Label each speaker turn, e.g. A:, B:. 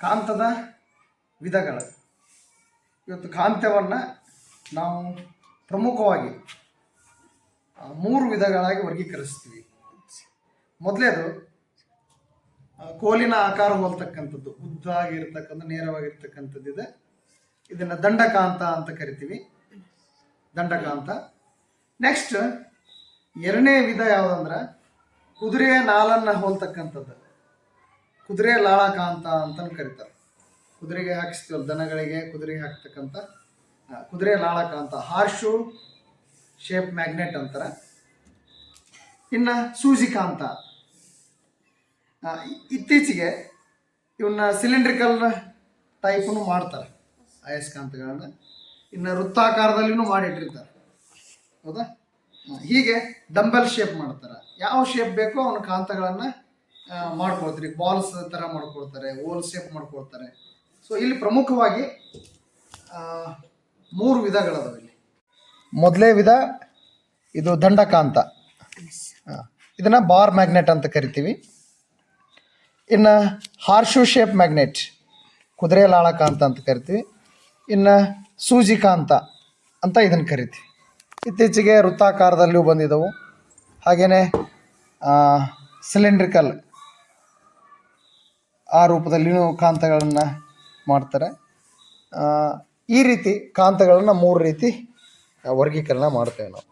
A: ಕಾಂತದ ವಿಧಗಳು. ಇವತ್ತು ಕಾಂತ್ಯವನ್ನು ನಾವು ಪ್ರಮುಖವಾಗಿ ಮೂರು ವಿಧಗಳಾಗಿ ವರ್ಗೀಕರಿಸ್ತೀವಿ. ಮೊದಲೇದು ಕೋಲಿನ ಆಕಾರ ಹೋಲ್ತಕ್ಕಂಥದ್ದು ಉದ್ದಾಗಿರ್ತಕ್ಕಂಥ ನೇರವಾಗಿರ್ತಕ್ಕಂಥದ್ದು ಇದೆ ಇದನ್ನು ದಂಡಕಾಂತ ಅಂತ ಕರಿತೀವಿ. ದಂಡಕಾಂತ. ನೆಕ್ಸ್ಟ್, ಎರಡನೇ ವಿಧ ಯಾವುದಂದ್ರೆ, ಕುದುರೆಯ ನಾಲನ್ನು ಹೋಲ್ತಕ್ಕಂಥದ್ದು. ಕುದುರೆ ಲಾಳಕಾಂತ ಅಂತಲೂ ಕರೀತಾರೆ. ಕುದುರೆಗೆ ಹಾಕಿಸ್ತೀವಲ್ಲ, ದನಗಳಿಗೆ ಕುದುರೆಗೆ ಹಾಕ್ತಕ್ಕಂಥ ಕುದುರೆ ಲಾಳಕಾಂತ ಹಾರ್ಶು ಶೇಪ್ ಮ್ಯಾಗ್ನೆಟ್ ಅಂತಾರೆ. ಇನ್ನು ಸೂಜಿಕಾಂತ ಇತ್ತೀಚೆಗೆ ಇವನ್ನ ಸಿಲಿಂಡ್ರಿಕಲ್ ಟೈಪನ್ನು ಮಾಡ್ತಾರೆ ಅಯಸ್ಕಾಂತಗಳನ್ನ ಇನ್ನು ವೃತ್ತಾಕಾರದಲ್ಲಿನೂ ಮಾಡಿಟ್ಟಿರ್ತಾರೆ. ಹೌದಾ? ಹೀಗೆ ಡಂಬಲ್ ಶೇಪ್ ಮಾಡ್ತಾರೆ. ಯಾವ ಶೇಪ್ ಬೇಕೋ ಅವನ ಕಾಂತಗಳನ್ನು ಮಾಡ್ಕೊಳ್ತಾರೆ. ಬಾಲ್ಸ್ ಥರ ಮಾಡ್ಕೊಳ್ತಾರೆ ಓಲ್ ಶೇಪ್ ಮಾಡ್ಕೊಳ್ತಾರೆ. ಸೊ ಇಲ್ಲಿ ಪ್ರಮುಖವಾಗಿ ಮೂರು ವಿಧಗಳದಾವೆ ಇಲ್ಲಿ. ಮೊದಲೇ ವಿಧ, ಇದು ದಂಡಕಾಂತ. ಇದನ್ನು ಇದನ್ನ ಬಾರ್ ಮ್ಯಾಗ್ನೆಟ್ ಅಂತ ಕರಿತೀವಿ. ಇನ್ನು ಹಾರ್ಶು ಶೇಪ್ ಮ್ಯಾಗ್ನೆಟ್, ಕುದುರೆ ಲಾಳಕಾಂತ ಅಂತ ಕರಿತೀವಿ. ಇನ್ನು ಸೂಜಿಕಾಂತ ಅಂತ ಇದನ್ನು ಕರಿತೀವಿ. ಇತ್ತೀಚೆಗೆ ವೃತ್ತಾಕಾರದಲ್ಲಿಯೂ ಬಂದಿದ್ದವು ಹಾಗೆಯೇ ಸಿಲಿಂಡ್ರಿಕಲ್ ಆ ರೂಪದಲ್ಲಿಯೂ ಕಾಂತಗಳನ್ನು ಮಾಡ್ತಾರೆ. ಈ ರೀತಿ ಕಾಂತಗಳನ್ನು ಮೂರು ರೀತಿ ವರ್ಗೀಕರಣ ಮಾಡ್ತೇವೆ ನಾವು.